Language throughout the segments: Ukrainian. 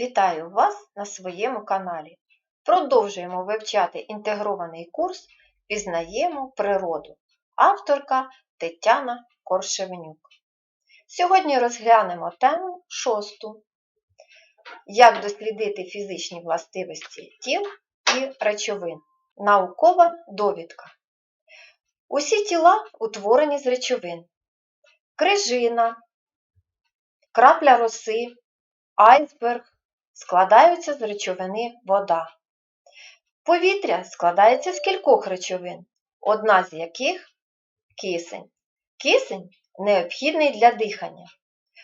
Вітаю вас на своєму каналі. Продовжуємо вивчати інтегрований курс Пізнаємо природу. Авторка Тетяна Коршевнюк. Сьогодні розглянемо тему шосту. Як дослідити фізичні властивості тіл і речовин. Наукова довідка. Усі тіла утворені з речовин. Крижина, крапля роси, айсберг складаються з речовини вода. Повітря складається з кількох речовин, одна з яких кисень. Кисень необхідний для дихання.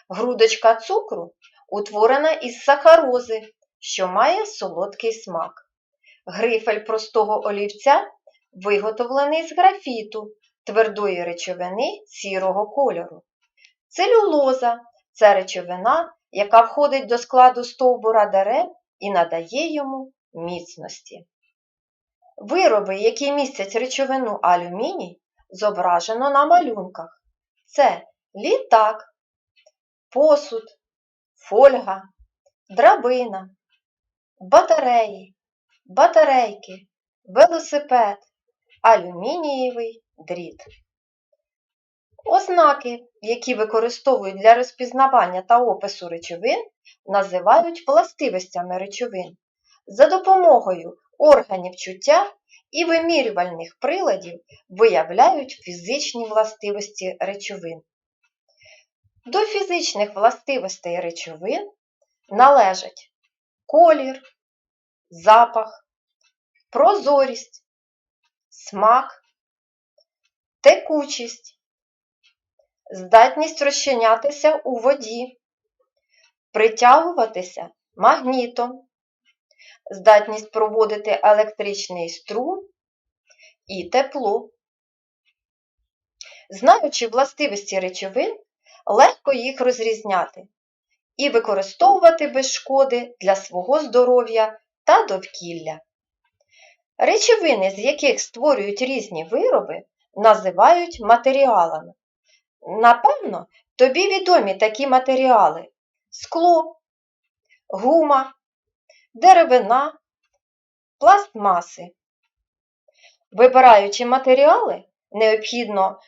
Грудочка цукру утворена із сахарози, що має солодкий смак. Грифель простого олівця виготовлений з графіту, твердої речовини сірого кольору. Целюлоза це речовина, яка входить до складу стовбура дерев і надає йому міцності. Вироби, які містять речовину алюміній, зображено на малюнках. Це літак, посуд, фольга, драбина, батареї, батарейки, велосипед, алюмінієвий дріт. Ознаки, які використовують для розпізнавання та опису речовин, називають властивостями речовин. За допомогою органів чуття і вимірювальних приладів виявляють фізичні властивості речовин. До фізичних властивостей речовин належать колір, запах, прозорість, смак, текучість, здатність розчинятися у воді, притягуватися магнітом, здатність проводити електричний струм і тепло. Знаючи властивості речовин, легко їх розрізняти і використовувати без шкоди для свого здоров'я та довкілля. Речовини, з яких створюють різні вироби, називають матеріалами. Напевно, тобі відомі такі матеріали скло, гума, деревина, пластмаси. Вибираючи матеріали, необхідно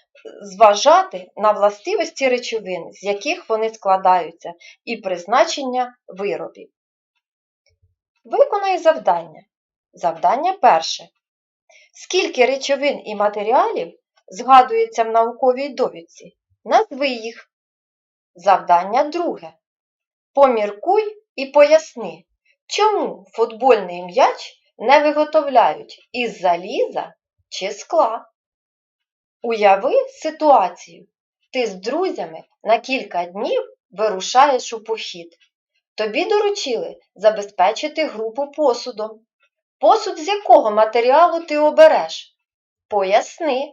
зважати на властивості речовин, з яких вони складаються, і призначення виробів. Виконай завдання. Завдання перше. Скільки речовин і матеріалів згадується в науковій довідці? Назви їх. Завдання друге. Поміркуй і поясни, чому футбольний м'яч не виготовляють із заліза чи скла. Уяви ситуацію. Ти з друзями на кілька днів вирушаєш у похід. Тобі доручили забезпечити групу посудом. Посуд з якого матеріалу ти обереш? Поясни.